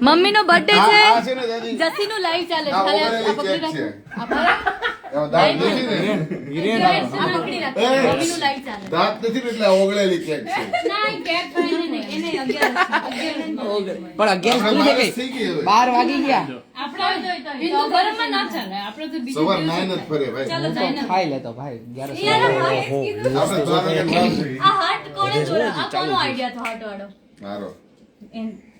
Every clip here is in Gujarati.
મમ્મીનો બર્થડે આ- છે. જસી છે ને લાઈવ ચાલે ખાલી આ પકડી કેક છે. ને ને. ના. પણ અગિયાર. બાર વાગી ગયા. ના ખાઈ લેતો ભાઈ આઈડિયા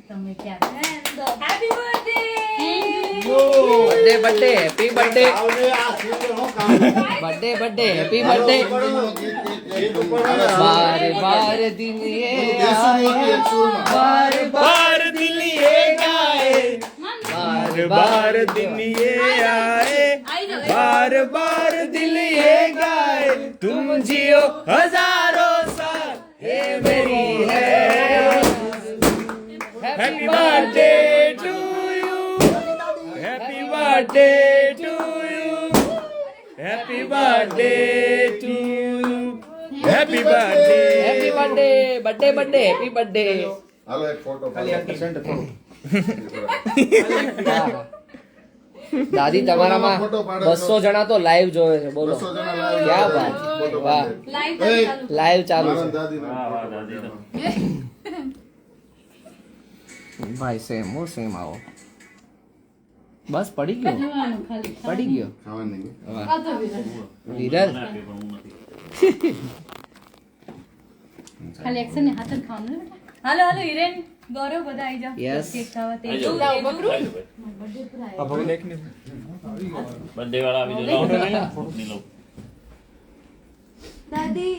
હતો હાર્ટ વાળો મારો એમ તમે ક્યાં happy birthday birthday birthday happy birthday birthday birthday happy birthday બાર બાર દિન ये आए बार बार दिल ये गाए बार बार दिन ये आए આઈ જાઓ बार बार दिल ये गाए तुम जियो हजारों Happy birthday to you. Happy birthday to you. Happy birthday to you. Happy birthday. Happy birthday. Birthday birthday. Happy birthday. હાલો એક ફોટો દાદી તમારામાં બસો જણા તો લાઈવ જોવે છે બોલો ક્યાં વાત વાહ લાઈવ ચાલુ છે ભાઈ સેમ હું સેમ આવો. બસ પડી ગયો? પડી ગયો? ખાવાની નહીં. વાહ. આ તો વિરલ. વિરલ ખાલી એક્શન ને હાથ જ ખાવાનું હાલો હાલો હિરેન ગૌરવ બધા આવી જાઓ. Yes. કેક ખાવા તે આઈ જાઓ. જાઓ, બકરું. બંને વાળા આવી જાઓ. દાદી.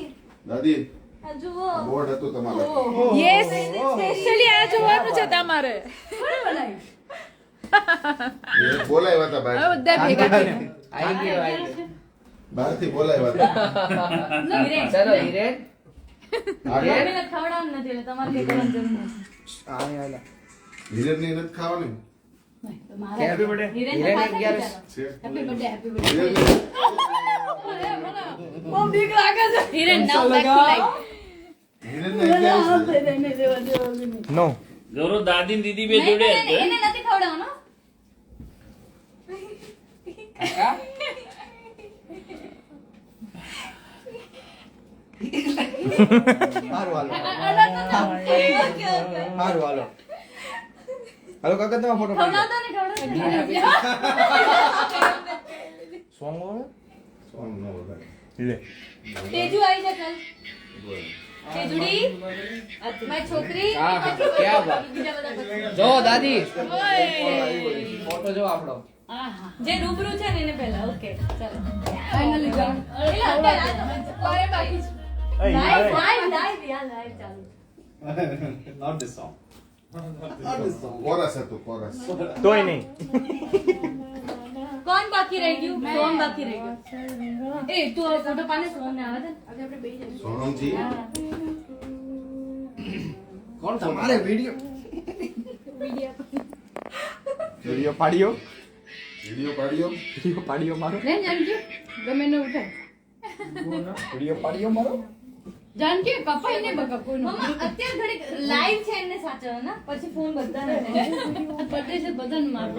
દાદી. બોર્ડ હતું તમારે. યસ સ્પેશિયલી આ જોવાનું છે તમારે. કોણે બનાવ્યું? એ બોલાવ્યા હતા બહાર બધા ભેગા થઈને. આવી ગયો આવી ગયો બોલાવ્યા હતા. ના, હિરેન. હિરેન. ખવડાવવાનું નથી તમારે જરૂર નથી નથી ખાવાની? બીક. નહીં. જોરો દાદી દીદી બે જોડે એને નથી ખવડાવવાનો. હાલો. કાકા તમે ફોટો ને. સોંગ બોલો સોંગ ન વગાડે. તેજુ આવી જા ચાલ. જો દાદી ફોટો જો આપણો જે રૂબરૂ છે ને એને પહેલા ઓકે ચાલો. ફાઇનલી બાકી. લાઈવ લાઈવ લાઈવ યાર લાઈવ ચાલુ. કોરસ હતું કોરસ. તોય નહીં. કોણ બાકી રહી ગયું? સોમ બાકી રહી ગયું. એ તું હવે ફોટો પાને સોમ ને આવે છે આજે આપણે બે જઈએ. સોનમજી કોણ તમારે? વિડિયો. વીડિયો પાડ્યો? વિડિયો પાડ્યો? વિડિયો પાડ્યો મારો? ને જાણજો ગમે ન ઉઠાય વિડિયો પાડ્યો મારો? જાનકી કપાઈ ને બકા કોઈ મમ્મા અત્યારે ઘડી લાઈવ છે એને સાચવો ના પછી ફોન બધા ને બર્થડે છે બધાને માર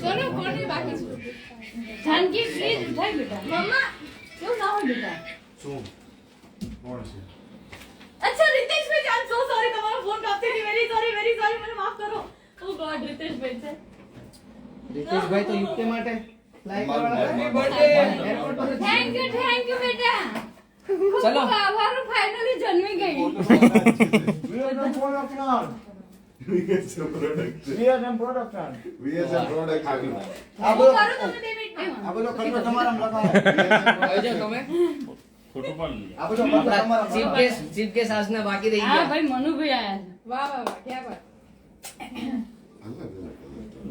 ચલો કોની બાકી છે જાનકી પ્લીઝ ઉઠાઈ બેટા મમ્મા કેવું ના હોય બેટા શું કોણ છે અચ્છા રીતેશભાઈ જાન સો સોરી તમારો ફોન કાપતી હતી વેરી સોરી વેરી સોરી મને માફ કરો ઓ ગોડ રીતેશભાઈ છે રીતેશભાઈ તો યુકે માટે લાઈક મારું- કરવાના થેન્ક યુ થેન્ક યુ બેટા ચલો. આભાર ફાઇનલી જન્મી ગઈ. બાકી રહી ગયા. ભાઈ મનુભાઈ આયા વાહ વાહ વાહ ક્યાં વાત.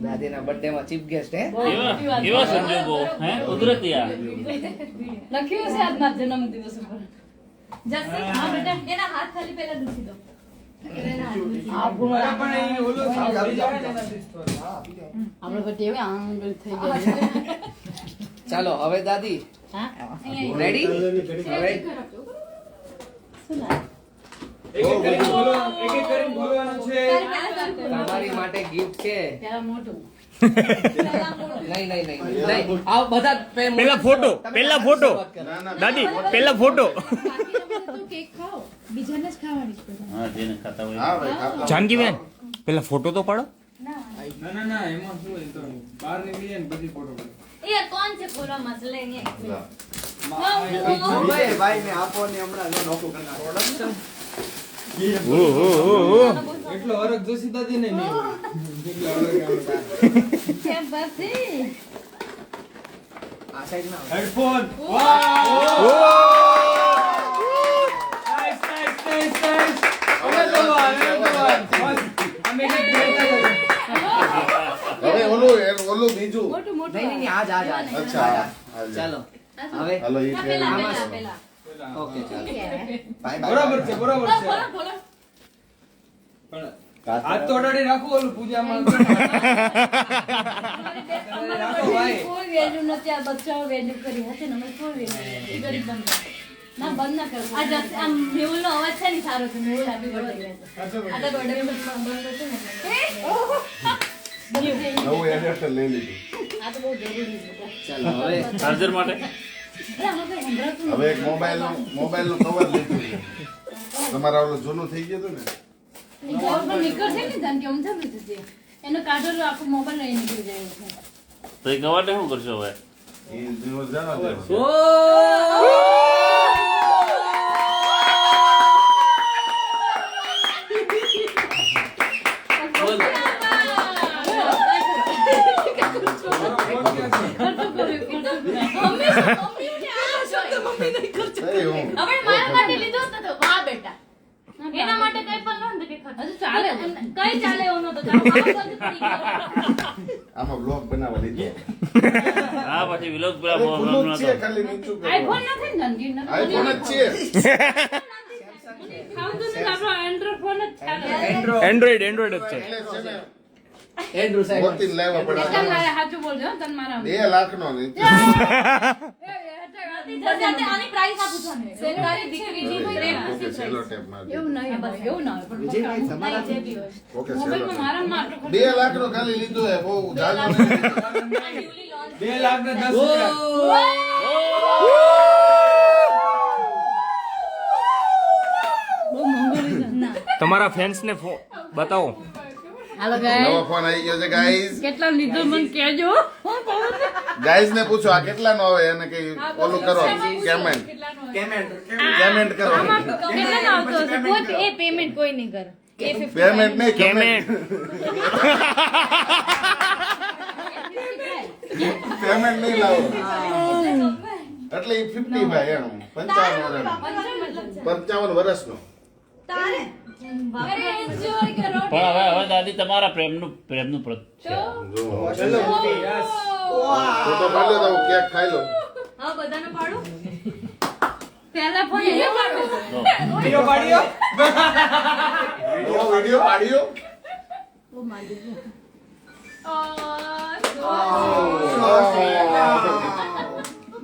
દાદીના બર્થડે માં ચીફ ગેસ્ટ હે એવા સંજોગો હે? કુદરતી આ. લખ્યું છે આજના જન્મદિવસ ઉપર. જસી હા બેટા એના હાથ ખાલી પહેલા દુખી દો. ચાલો હવે દાદી રેડી હવે તમારી માટે ગિફ્ટ છે. પેલા મોટું નહીં નહીં નહીં નહીં. આ બધા પે- પેલા ફોટો, પેલા ફોટો. શરૂઆત કરો. ના ના દાદી પેલા ફોટો. બાકીનો બધો તું કેક ખાઓ બીજાને જ ખાવાની છે બધા. હા જેને ખાતા હોય. હા ભાઈ ખાતા પેલા ફોટો તો પાડો. ના. ના ના ના એમાં શું બહાર નીકળી જાય ને પછી ફોટો પડે. કોણ છે મસલે ભાઈ ભાઈ ને આપો ને હમણાં ઓ એટલો હરખ જોશી દાદી નહીં. હેડફોન. હવે ઓલું ઓલું બીજું. મોટું મોટું. નહીં નહીં નહીં, આ જ આ જ આ જ. અચ્છા આ જ, આ જ. હાલ. ચાલો હવે હાલો. પેલા. ઓકે બરાબર છે બરાબર છે. પણ હાથ તો અડાડી રાખો ઓલું પૂજામાં. રાખો ભાઈ. કોઈ વેલ્યુ નથી. આ બચ્ચાઓ વેલ્યુ કરી હશે ને અમે કોઈ વેલ્યુ ગરીબ બંધ. ના બંધ ના કરો. આ જસ આમ મેહુલનો અવાજ છે ને સારો છે. મેહુલ આપી બર્થડે આ તો બર્થડે બંધ હતું ને? નવું એડેપ્ટર લઈ લીધું. આ તો બહુ જરૂરી છે. ચાલો હવે ચાર્જર માટે? હવે એક મોબાઈલનું મોબાઈલનું કવર લીધું છે. તમારા ઓલું જૂનું થઈ ગયું હતું ને? નથી. ઈ કવર પર નીકળશે ને જાન કે આમ થયું છે જે. એનો કાઢેલો આખો મોબાઈલ લઈ નીકળી જાય છે તો એ ગવાટે શું કરશો હવે એ દિવસ જાણો છો. સહી હું. હવે મારા માટે લીધો હતો તો વાહ બેટા એના માટે કઈ પણ નહોતું ચાલે કઈ ચાલે એવું નહોતું ચાલો, મારા પર જ પડી ગયો. આમાં બ્લોગ બનાવવા લીધો. હા પછી છે ખાલી નીચું આઈફોન નથી નથી. આઈફોન જ છે. એન્ડ્રોઈડ ફોન જ ચાલે. એન્ડ્રોઈડ જ છે. એન્ડ્રોઈડ સાહેબ. મોતીને લાવવા પડે. એટલે મારે સાચું બોલજો તન મારા 2 લાખ નો. નહીં બી લાખ નો ખાલી લીધું હે બહુ બે લાખ ને દસ હજાર બહુ મોંઘો લીધો. ના. તમારા ફેન્સ ને બતાવો. હાલો નવો ફોન આવી ગયો છે ગાઈઝ કેટલા લીધો મને કહેજો. ગાઈઝ ને પૂછો આ કેટલા નો આવે? એને કઈ ઓલું કરો પેમેન્ટ પેમેન્ટ પેમેન્ટ કરો. કેટલા આવતો હશે. કોઈ એ પેમેન્ટ કોઈ નહીં કરે. પેમેન્ટ નહીં કેમેન્ટ પેમેન્ટ નહીં લાવો. એટલે ફિફ્ટી ભાઈ એનું પંચાવન વર્ષ પંચાવન વર્ષનો તારે? પણ હવે હવે દાદી તમારા પ્રેમનું પ્રેમનું પ્રત છે. જો. ચલો યસ. ફોટો પાડ્યો તો કેક ખાઈ લો હા બધાને પાડું? પહેલા ફોન એને પાડું. વિડિયો પાડ્યો? નવો વિડિયો પાડ્યો?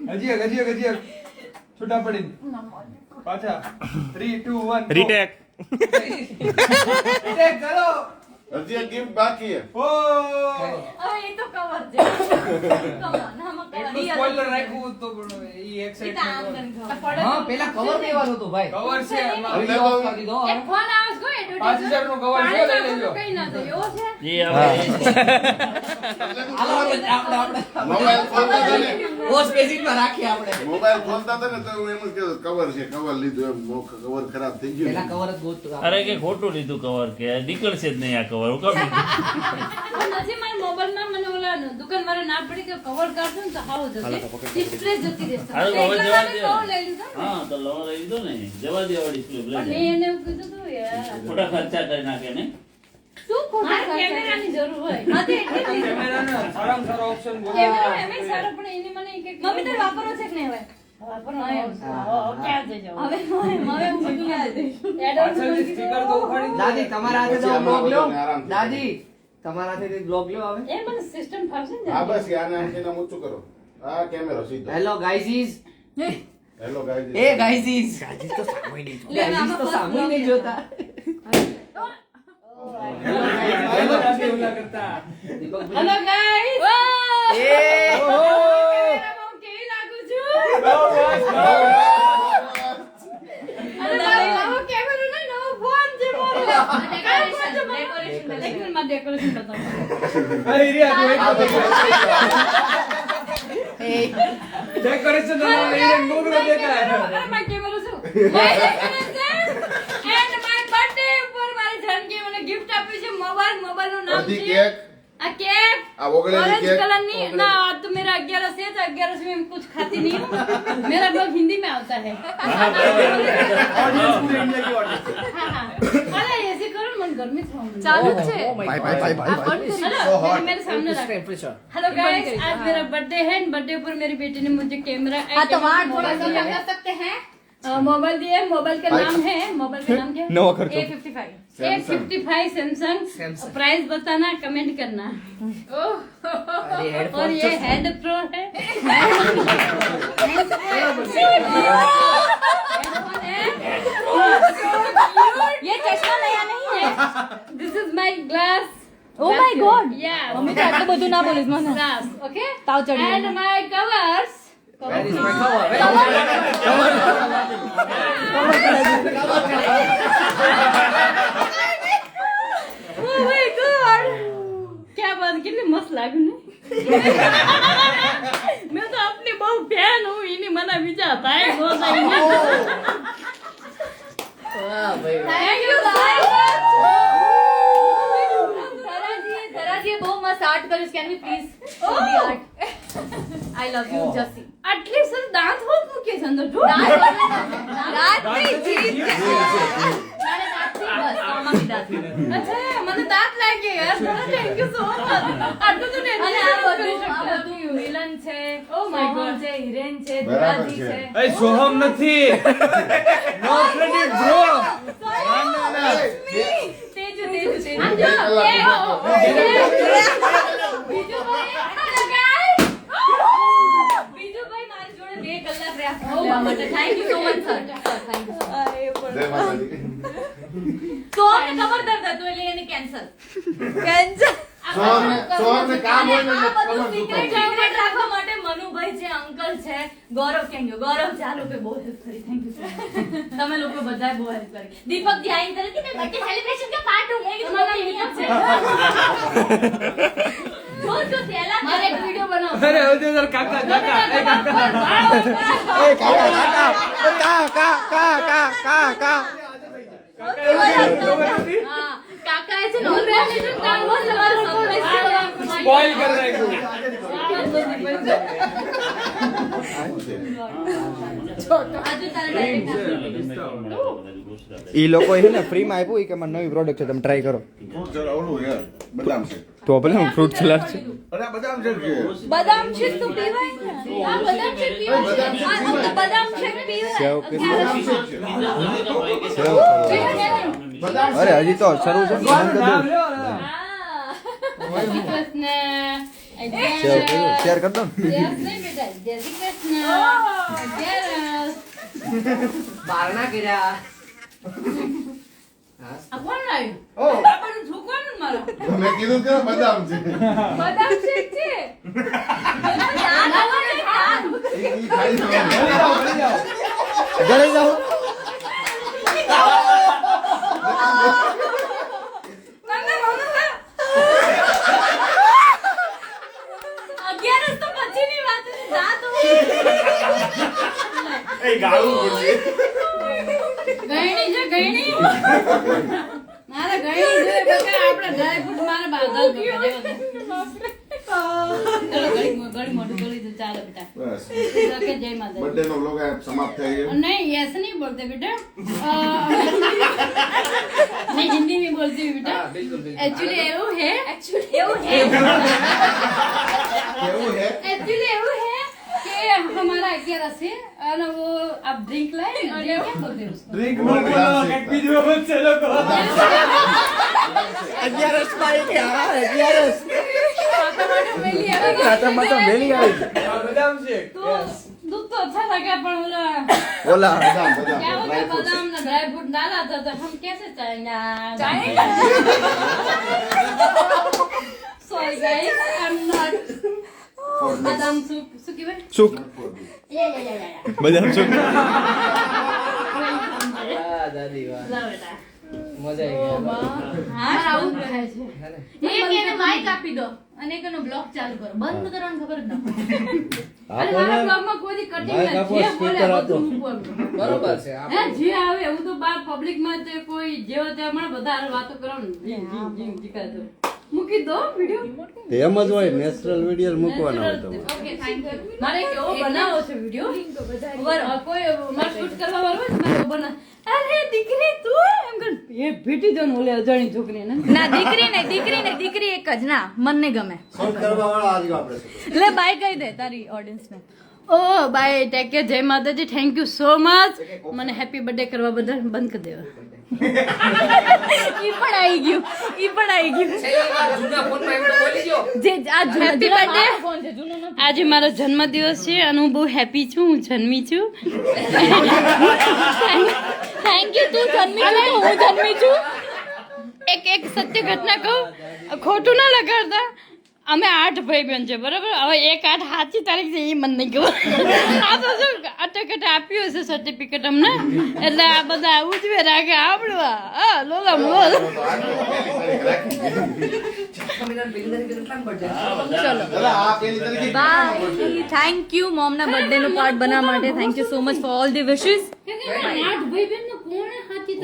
હજી એક હજી એક હજી છૂટા પડી પાછા. 3 2 1 રીટેક રીટેક કરો હજી એક ગેમ બાકી હે ઓ. હવે એ તો કવર છે. કવર સ્પોઇલર રાખ્યું તો પણ ઈ હા પેલા કવર લેવાનું હતું ભાઈ? કવર છે. હવે ઓફ કરી દીધો એક ફોન આવે છે કોઈ પાંચ હજારનું cover છે, લઈ લેજો. કઈ ના થાય એવો છે? જે હવે આપણે આપણે આપણે મોબાઈલ ખોલતા હતા રાખીએ આપણે. મોબાઈલ ખોલતા હતા ને તો હું એમ જ કહેતો કવર છે કવર લીધું એમ મો- કવર ખરાબ થઈ ગયું. પેલા કવર જ ગોતતું અરે કે ખોટું લીધું કવર કે નીકળશે જ નહીં આ કવર હું કહું નથી મારા મોબાઈલમાં મને ઓલા દુકાનવાળા ના પડી કે કવર કાઢો ને તો હાવ જશે ડિસ્પ્લે જતી રહેશે. હવે જવા દે. ને. હા તો લવા લઈ લીધો ને જવા દેવા ડિસ્પ્લે મેં એને કીધું હતું યાર. ખોટા ખર્ચા કરી નાખે ને. શું ખોટું કેમેરાની જરૂર હોય. નથી એટલે કેમેરાનો સારામાં સારો ઓપ્શન કેમેરો એમે સારો પણ એને મને કે મમ્મી તો વાપરો છે કે નહીં હવે? વાપરવો ક્યાં જઈ હવે હવે હું બધું ક્યાં જઈશ? પાછળથી સ્ટીકર તો ઉખાડી દાદી તમારા હાથે તો બ્લોગ આમાં લ્યો બધાને આરામથી દાદી તમારા હાથેથી બ્લોગ લ્યો હવે. એ મને સિસ્ટમ ફાવશે ને હા બસ આને આંખીને ઊંચું કરો. આ કેમેરો સીધો. હેલો ગાઈઝ હેલો એ first સામુઈ નહીં. જોતા. હેલો ગાઈસ એ કેમેરામાં કેવી લાગુ છું બહુ મસ્ત, અડધી છે કેક आ केक આ ઓગળેલી ऑरेंज केक कलर नहीं ना आज तो मेरा ग्यारह से था ग्यारह से मैं कुछ खाती नहीं हूँ मेरा ब्लॉग हिंदी में आता है ऑडियंस पूरे इंडिया की ऑडियंस हाँ हाँ अरे ऐसे करो मन गर्मी था ચાલુ જ છે ભાઈ ભાઈ ભાઈ ભાઈ हेलो So hot. मेरे सामने रख ટેમ્પરેચર हेलो गाइस आज मेरा बर्थडे है बर्थडे पर मेरी बेटी ने मुझे कैमरा हाँ, तो वहाँ थोड़ा सा मोबाइल लगा सकते हैं मोबाइल दिया है मोबाइल का नाम है मोबाइल का नाम क्या नवा खर्चो। A fifty five A fifty five Samsung price बताना कमेंट करना અરે और ये હેડફોન हेड प्रो है ये चश्मा नया नहीं है This is my glass. Oh my God. Yeah. Mummy તો આટલું બધું ના બોલીશ મને glass. Okay. તાવ ચડી And my covers. मस्त लागू मैं तो अपनी बहु बहन हूँ इन्हें मना भी जाता है बहुत मस्त आर्ट करो can please I love you Jassi આટલી સર દાંત હોત મૂકે છે અંદર જો. જીત અચ્છા મને દાંત લાગી યાર. થેન્ક યુ સો મચ આટલું તો ને આ બધું આ બધું વિલન છે Oh છે હિરેન છે એ સોહમ નથી. No credit bro Teju Teju Teju. આમ જો. એ ઓ, ઓ, ઓ, બીજું કોઈ હેલો ગાઈસ બીજું ભાઈ મારી જોડે બે કલાક રહ્યા લેવા માટે thank you so much sir thank you so much ખબર દર્દ હતું એટલે એને કેન્સલ કેન્સલ રાખવા માટે મનુભાઈ જે અંકલ છે ગૌરવ કેમ ગૌરવ ચાલુ બહુ હેલ્પ કરી તમે લોકો બધા બહુ હેલ્પ કરી દીપક ધ્યાન કાકા એ એ એ લોકો છે ને ફ્રીમાં આપ્યું ઈ કે નવી પ્રોડક્ટ છે તમે ટ્રાય કરો. ફ્રૂટ જરા ઓલું છે. બદામ છે તો ભલે હું ફ્રૂટ સલાડ છે બદામ બદામ તો પીવાય. બદામ પીવાય. બદામ પીવાય. અરે હજી તો શરૂ છે ને શ્રી કરો શેર કર દો ને Yes, નહીં બેટા. જય શ્રી કૃષ્ણ. અગિયારસ. બારણા કર્યા. આ કોણ લાવ્યું? ઓ. બાપાનું છોકરાનું મારો? મેં કીધું કે બદામ છે. બદામ શેક છે ઈ ઈ ખાઈ જવાનું. ભરી જાઓ ભરી જાઓ ઘરે જાઓ અગિયારસ તો પછીની વાત છે એ ગાળું પડશે ગયણી છે ગયણી? મારા ગયણી છે બકા આપણે એવું હે એવું હે એવું હે कि हमारा अग्यारह से और वो आप ड्रिंक लाए और ये क्या बोलते हैं उसको ડ્રિંક નો બોલો કંઈક બીજું બનશે લોકો અગિયારસ પાઈ કે હા અગિયારસ टमाटर में लिया ખાતા માતા મેલી આવી આ બદામ શેક तो Yes. दूध तो अच्छा लगा पर बोला ઓલા બદામ બદામ क्या हो dry गया fruits. बादाम ना ड्राई फ्रूट डाला था तो हम कैसे चाहेंगे sorry guys I am not બદામ સૂપ શું કહેવાય સૂપ બદામ સૂપ દાદી વાહ જે આવે એવું તો બાર પબ્લિકમાં તે કોઈ જેવો તે હમણાં બધા વાતો કરવાનું મૂકી દો વિડિયો એમ જ હોય નેચરલ વિડિયો મૂકવાનો હોય તો ઓકે થેન્ક યુ મારે કેવો બનાવો છે વિડિયો બરાબર કોઈ મારે શૂટ કરવા વાળો હોય મારે બના અરે દીકરી તું? એમ કર એ ભેટી દો ઓલે અજાણી છોકરીને ના દીકરી ને દીકરી ને દીકરી એક જ. ના મનને ગમે. શૂટ કરવા વાળો આજ આપણે લે બાય કહી દે તારી ઓડિયન્સ ને. ઓ બાય ટેક કેર જય Mataji. Thank you so much મને હેપી બર્થડે કરવા બદલ બંધ કરી દેવા. ઈ પણ આવી ગયું. ઈ પણ આવી ગયું. જે આ હેપી બર્થડે આજે મારો જન્મદિવસ છે અને હું બહુ હેપી છું હું જન્મી છું. થેન્ક યુ તું જન્મી છું હું જન્મી છું. એક એક સત્ય ઘટના કહું. ખોટું ના લગાડતા. અમે આઠ ભાઈ બહેન છે બરાબર? હવે એક આઠ સાચી તારીખ છે એ મને નહીં ખબર. આ તો શું અટકટ આપ્યું હશે સર્ટિફિકેટ અમને? એટલે આ બધા ઉજવે રાખે આપણું આ. હા લોલા લોલ. થેન્ક યુ મોમ ના બર્થડે નું પાર્ટ બનાવવા માટે. Thank you so much for all the wishes આઠ ભાઈ બહેન કોણે સાચી